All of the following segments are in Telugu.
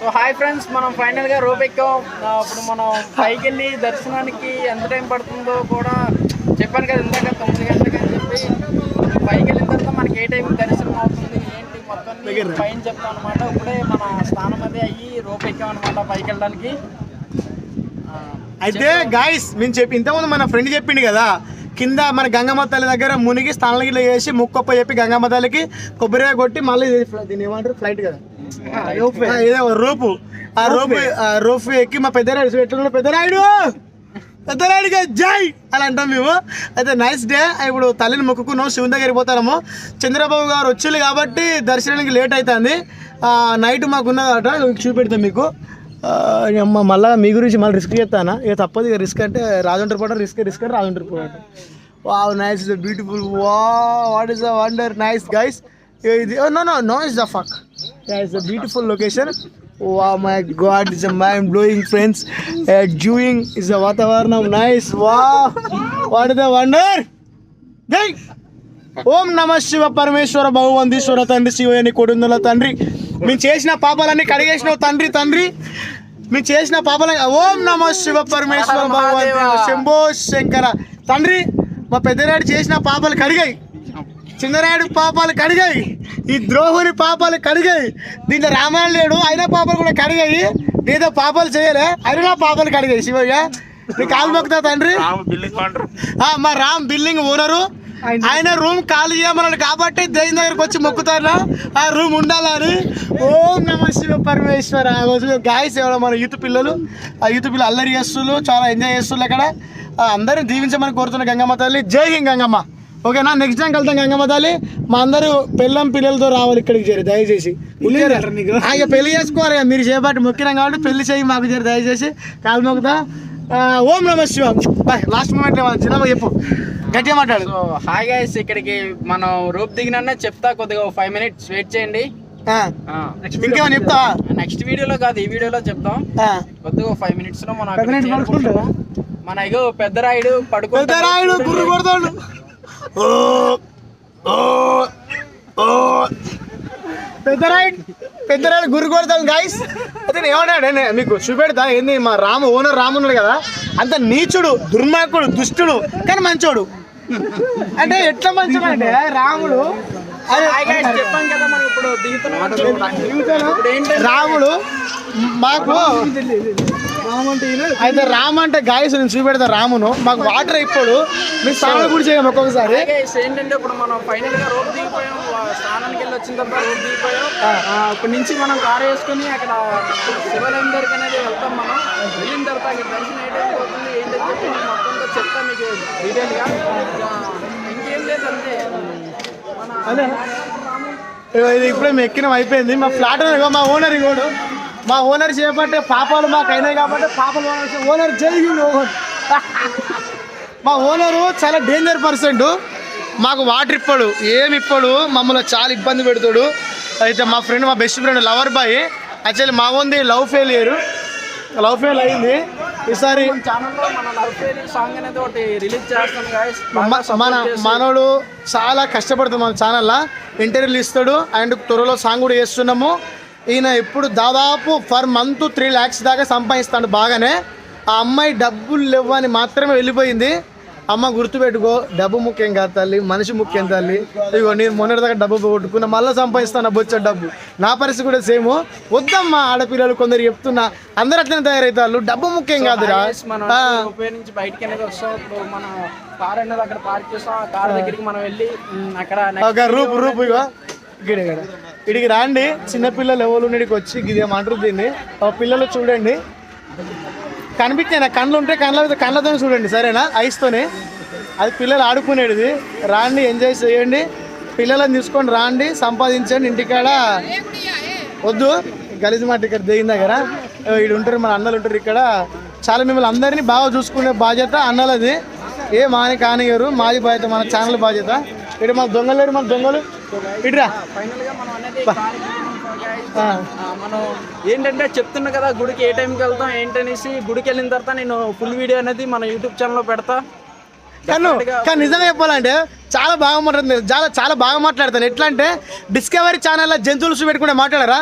సో హాయ్ ఫ్రెండ్స్ మనం ఫైనల్గా రోప్ ఎక్కాం. ఆ, ఇప్పుడు మనం పైకి వెళ్ళి దర్శనానికి ఎంత టైం పడుతుందో కూడా చెప్పాను కదా ఇందాక తొమ్మిది గంటలకు అని చెప్పి. పైకి వెళ్ళిన తర్వాత మనకి ఏ టైం దర్శనం అవుతుంది ఏంటి మొత్తం పైన చెప్తాం అనమాట ఇప్పుడే మన స్థానం అది అయ్యి రోప్ ఎక్కాం అనమాట పైకి వెళ్ళడానికి. అయితే గాయస్ మేము చెప్పి ఇంతకుముందు మన ఫ్రెండ్ చెప్పిండు కదా కింద మన గంగమ్మ తల్లి దగ్గర మునిగి స్నానాలు గిట్ల చేసి ముక్కొప్ప చెప్పి గంగమ్మ తల్లికి కొబ్బరిగా కొట్టి మళ్ళీ దీన్ని ఏమంటారు? ఫ్లైట్ కదా. ఇదే రూపు ఆ రూపు ఆ రూపు ఎక్కి మా పెద్దరాయుడు ఎట్లా పెద్దరాయుడు పెద్దరాయుడిగా జై! అని అంటాం మేము. అయితే నైస్ డే ఇప్పుడు తల్లిని మొక్కుకున్నాం శివుని దగ్గరికి పోతాము చంద్రబాబు గారు వచ్చింది కాబట్టి దర్శనానికి లేట్ అవుతుంది నైట్ మాకున్నదట చూపెడతాం మీకు. మళ్ళా మీ గురించి మళ్ళీ రిస్క్ చేస్తానా? ఇక తప్పదు ఇక రిస్క్ అంటే రాజుంటారు పోవడం రిస్క్ రిస్క్ అని రాజుంటారు పోవడం. Wow nice is beautiful wow what is the wonder nice guys ఇది no no no is the fuck it's beautiful location wow my god is mind blowing friends zooming is the వాతావరణం nice wow what the wonder ఓం నమ శివ పరమేశ్వర భగవంతీశ్వర తండ్రి శివయని కొడుందుల తండ్రి మేము చేసిన పాపాలన్నీ కడిగేసిన తండ్రి తండ్రి మేము చేసిన పాపల ఓం నమ శివ పరమేశ్వర భగవంతి శంభో శంకర తండ్రి మా పెద్దరాడు చేసిన పాపలు కడిగాయి చిన్నరాయుడు పాపాలు కడిగాయి. ఈ ద్రోహుని పాపాలు కడిగాయి. దీంట్లో రామాయణ లేడు అయినా పాపాలు కూడా కడిగాయి. నీతో పాపాలు చేయలే అయినా పాపాలు కడిగాయి శివయ్య. నీ కాలు మొక్కుతా తండ్రి? ఆ, మా రామ్ బిల్డింగ్ ఓనరు. ఆయన రూమ్ ఖాళీ చేయమన్నాడు కాబట్టి దేని దగ్గరకు వచ్చి మొక్కుతారు ఆ రూమ్ ఉండాలని ఓం నమ శివ పరమేశ్వర. గాయస్ ఎవరో మన యూత్ పిల్లలు. ఆ యూత్ పిల్లలు అల్లరి చేస్తున్నారు చాలా ఎంజాయ్ చేస్తున్నారు అక్కడ అందరిని దీవించమని కోరుతున్న గంగమ్మ తల్లి. జై హింద్ గంగమ్మ. ఓకేనా నెక్స్ట్ టైం వెళ్తాం గంగమ్మ తల్లి. మా అందరూ పిల్లం పిల్లలతో రావాలి ఇక్కడికి చేరి దయచేసి. ఇక పెళ్ళి చేసుకోవాలి మీరు చేపట్టి మొక్కినాం కాబట్టి పెళ్ళి చేయి మాకు చేరి దయచేసి. కాలు మొక్కుతా ఓం నమ శివ బాయ్ లాస్ట్ మూమెంట్ చిన్న చెప్పు. గట్టిగా మాట్లాడు. హాయ్ గైస్ ఇక్కడికి మనం రోప్ దిగినా చెప్తా కొద్దిగా ఫైవ్ మినిట్స్ వెయిట్ చేయండి. ఇంకేమైనా చెప్తావా? నెక్స్ట్ వీడియోలో కాదు ఈ వీడియోలో చెప్తాం. కొద్దిగా ఫైవ్ మినిట్స్లో మనం. మన ఇగో పెద్ద రాయుడు పడుకుంటాడు. పెద్దరాయుడు గుర్రు కొడతాడు. పెద్దరాయుడు పెద్దరాయుడు గుర్రు కొడతాడు గాయస్ అయితే నేను ఏమన్నాడు నేను మీకు చూపెడతా. ఏంది మా రాము ఓనర్ రాము ఉన్నాడు కదా అంత నీచుడు దుర్మార్గుడు దుష్టుడు కానీ మంచోడు. అంటే ఎట్లా మంచోడు అంటే రాముడు రాముడు మాకు అయితే రామ్ అంటే గాయస్ నేను చూపెడతా రామును. మాకు వాటర్ ఇప్పుడు మేము స్నానాలు కూడా చేయం ఒక్కొక్కసారి. ఏంటంటే ఇప్పుడు మనం ఫైనల్గా రోడ్ దిగిపోయాం. వా- స్నానానికి వెళ్ళి వచ్చిన తర్వాత రోడ్ దిగిపోయాం. ఆ, ఇప్పటి నుంచి మనం కార్ వేసుకుని అక్కడ శివాలయం దగ్గరికి అనేది వెళ్తాం మనం. వెళ్ళిన తర్వాత అక్కడ దర్శనం అవుతుంది ఏంటని చెప్పి నేను మొత్తంతో చెప్తాను మీకు డీటెయిల్గా. ఇంకేం లేదు అంతే. మన అదే. ఇప్పుడే మేము ఎక్కినాం అయిపోయింది. మా ఫ్లాట్ మా ఓనర్ ఇగోడు మా ఓనర్ చేపట్టే పాపాలు మాకు అయినాయి కాబట్టి పాపలు ఓనర్ ఓనర్ జై హింద్ ఓనర్ మా ఓనరు చాలా డేంజర్ పర్సెంట్ మాకు వాటర్ ఇప్పాడు ఏమి ఇప్పాడు మమ్మల్ని చాలా ఇబ్బంది పెడతాడు. అయితే మా ఫ్రెండ్ మా best friend lover boy. Actually మా ఉంది లవ్ ఫెయిలియర్ లవ్ ఫెయిల్ అయింది. ఈసారి మన మనోడు చాలా కష్టపడుతుంది మన ఛానల్లో ఇంటర్వ్యూలు ఇస్తాడు. అండ్ త్వరలో సాంగ్ కూడా చేస్తున్నాము. ఈయన ఇప్పుడు దాదాపు పర్ మంత్ త్రీ ల్యాక్స్ దాకా సంపాదిస్తాడు బాగానే. ఆ అమ్మాయి డబ్బులు లేవని మాత్రమే వెళ్ళిపోయింది. అమ్మ గుర్తుపెట్టుకో డబ్బు ముఖ్యం కాదు తల్లి మనిషి ముఖ్యం తల్లి. ఇగో నేను మొన్నటి దాకా డబ్బు పోగొట్టుకున్నా మళ్ళీ సంపాదిస్తాను బొచ్చ డబ్బు. నా పరిస్థితి కూడా సేమ్. వద్దమ్మా ఆడపిల్లలు కొందరు చెప్తున్నా అందరు అట్లనే తయారవుతారు. డబ్బు ముఖ్యం కాదురా. ఉపయోగించి బయటికి మన కార్ అనేది అక్కడ పార్క్ చేస్తాం. కార్ దగ్గరికి మనం వెళ్ళి అక్కడ రూపు రూపు ఇగో ఇక్కడ ఇక్కడ. ఇడికి రాండి. చిన్నపిల్లలు ఎవరు ఇడికి వచ్చి ఇది ఏమంటారు దీన్ని? పిల్లలు చూడండి. కనిపించాయి నా కళ్ళు ఉంటే కళ్ళ కళ్ళతో చూడండి సరేనా? ఐస్తోనే అది పిల్లలు ఆడుకునేది రాండి ఎంజాయ్ చేయండి. పిల్లలను తీసుకొని రాండి సంపాదించండి ఇంటికాడ. వద్దు. గలీజ్ మాట ఇక్కడ దిగిన దగ్గర? ఇక్కడ ఉంటారు మన అన్నలు ఉంటారు ఇక్కడ. చాలా మిమ్మల్ని అందరినీ బాగా చూసుకునే బాధ్యత అన్నలది. ఏ మాని కానిగారు మాది బాధ్యత మన ఛానల్ బాధ్యత. ఇక్కడ మన దొంగలు మన దొంగలు. ఇటురా. మనం ఏంటంటే చెప్తున్నా కదా గుడికి ఏ టైంకి వెళ్తాం ఏంటనేసి గుడికి వెళ్ళిన తర్వాత నేను ఫుల్ వీడియో అనేది మన యూట్యూబ్ ఛానల్లో పెడతా. కానీ నిజంగా చెప్పాలంటే చాలా బాగా మాట్లాడుతుంది. చాలా చాలా బాగా మాట్లాడతాను ఎట్లా అంటే డిస్కవరీ ఛానల్లో జంతువులు చూపెట్టుకుంటే మాట్లాడరా?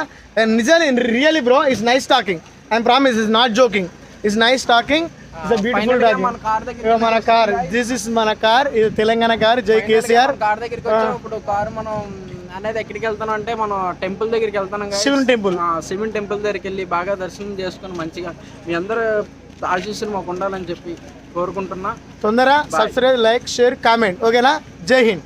నిజంగా really bro is nice talking I'm promise is not joking is nice talking is beautiful Final గా టాకింగ్ మన కార్ దిస్ ఇస్ మన కార్ ఇది తెలంగాణ కార్ జై కేసీఆర్ కార్ దగ్గరికి వచ్చాం. ఇప్పుడు కారు మనం అనేది ఎక్కడికి వెళ్తాను అంటే మనం టెంపుల్ దగ్గరికి వెళ్తాను. శివుని టెంపుల్ శివుని టెంపుల్ దగ్గరికి వెళ్ళి బాగా దర్శనం చేసుకొని మంచిగా మీ అందరూ ఆశీస్సులు మాకు ఉండాలని చెప్పి కోరుకుంటున్నా. తొందర సబ్స్క్రైబ్ లైక్ షేర్ కామెంట్ ఓకేనా జై హింద్